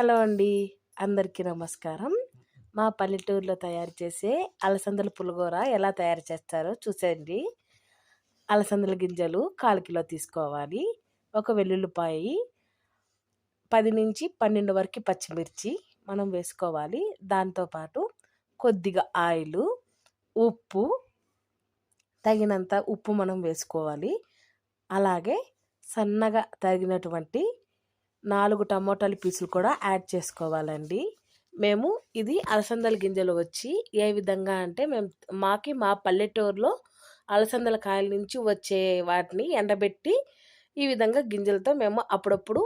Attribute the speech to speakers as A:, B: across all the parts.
A: Hello అండి. అందరికీ నమస్కారం. మా పల్లెటూరులో తయారు చేసే అలసందల పులిహోర ఎలా తయారు చేస్తారో చూసేయండి. అలసందల గింజలు కాలు కిలో తీసుకోవాలి. ఒక వెల్లుల్లిపాయి పది నుంచి పన్నెండు వరకు పచ్చిమిర్చి మనం వేసుకోవాలి. దాంతోపాటు కొద్దిగా ఆయిల్ ఉప్పు తగినంత ఉప్పు మనం వేసుకోవాలి. అలాగే సన్నగా తగినటువంటి నాలుగు టమోటాల పీసులు కూడా యాడ్ చేసుకోవాలండి. మేము ఇది అలసందల గింజలు వచ్చి ఏ విధంగా అంటే మేము మాకి మా పల్లెటూరులో అలసందల కాయల నుంచి వచ్చే వాటిని ఎండబెట్టి ఈ విధంగా గింజలతో మేము అప్పుడప్పుడు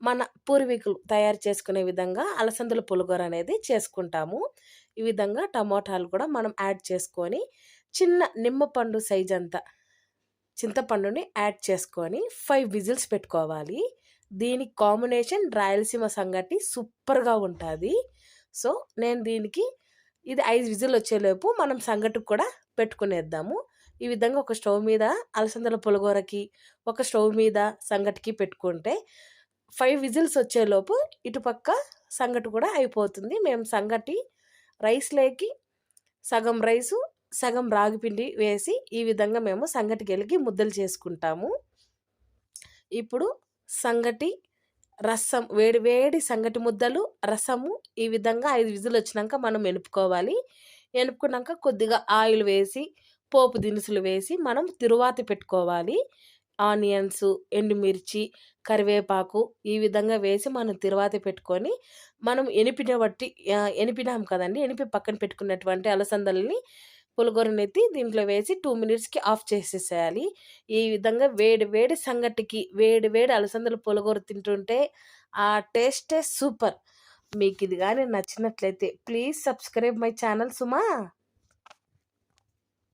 A: మన పూర్వీకులు తయారు చేసుకునే విధంగా అలసందల పులిగోర అనేది చేసుకుంటాము. ఈ విధంగా టమోటాలు కూడా మనం యాడ్ చేసుకొని చిన్న నిమ్మపండు సైజ్ అంతా చింతపండుని యాడ్ చేసుకొని ఫైవ్ విజిల్స్ పెట్టుకోవాలి. దీనికి కాంబినేషన్ రాయలసీమ సంగటి సూపర్గా ఉంటుంది. సో నేను దీనికి ఇది ఐదు విజిల్ వచ్చేలోపు మనం సంగటికి కూడా పెట్టుకునేద్దాము. ఈ విధంగా ఒక స్టవ్ మీద అలసందల పులగూరకి ఒక స్టవ్ మీద సంగటికి పెట్టుకుంటే ఫైవ్ విజిల్స్ వచ్చేలోపు ఇటుపక్క సంగటి కూడా అయిపోతుంది. మేము సంగటి రైస్లోకి సగం రైసు సగం రాగిపిండి వేసి ఈ విధంగా మేము సంగటికి వెళ్ళి ముద్దలు చేసుకుంటాము. ఇప్పుడు సంగటి రసం వేడి వేడి సంగటి ముద్దలు రసము ఈ విధంగా ఐదు విజులు వచ్చినాక మనం ఎనుపుకోవాలి ఎనుపుకున్నాక కొద్దిగా ఆయిల్ వేసి పోపు దినుసులు వేసి మనం తిరువాతి పెట్టుకోవాలి. ఆనియన్స్ ఎండుమిర్చి కరివేపాకు ఈ విధంగా వేసి మనం తిరువాతి పెట్టుకొని మనం ఎనిపిన బట్టి ఎనిపినాం కదండి ఎనిపి పక్కన పెట్టుకున్నటువంటి అలసందల్ని పులిగొరనెత్తి దీంట్లో వేసి టూ మినిట్స్కి ఆఫ్ చేసేసేయాలి. ఈ విధంగా వేడి వేడి సంగటికి వేడి వేడి అలసందలు పులిగొర తింటుంటే ఆ టేస్టే సూపర్. మీకు ఇది కానీ నచ్చినట్లయితే please subscribe my channel Suma.